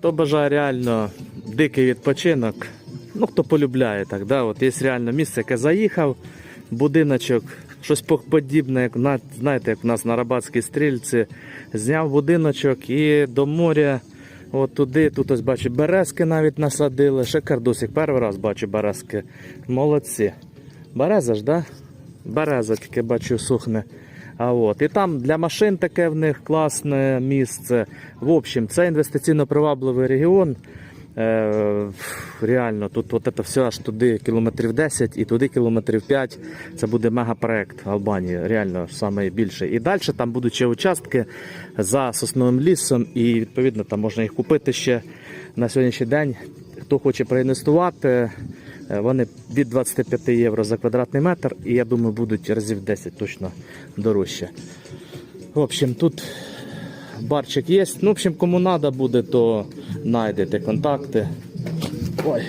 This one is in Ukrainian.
Хто бажає реально дикий відпочинок, ну хто полюбляє так, да? От є реально місце, яке заїхав, будиночок, щось подібне, як на, знаєте, як у нас на Рабатській стрільці, зняв будиночок і до моря. От туди, тут ось бачу, березки навіть насадили. Ще кардусик. Перший раз бачу березки. Молодці. Береза ж, да? Береза тільки бачу сухне. А от. І там для машин таке в них класне місце. В общем, це інвестиційно привабливий регіон. Е, реально, тут от це все аж туди кілометрів 10 і туди кілометрів 5. Це буде мегапроект Албанії, реально найбільший. І далі там будуть ще участки за сосновим лісом, і відповідно там можна їх купити ще на сьогоднішній день. Хто хоче проінвестувати, вони від 25 євро за квадратний метр, і я думаю, будуть разів 10 точно дорожче. В общем, тут барчик є. Ну, в общем, кому треба буде, то знайдете контакти. Ой,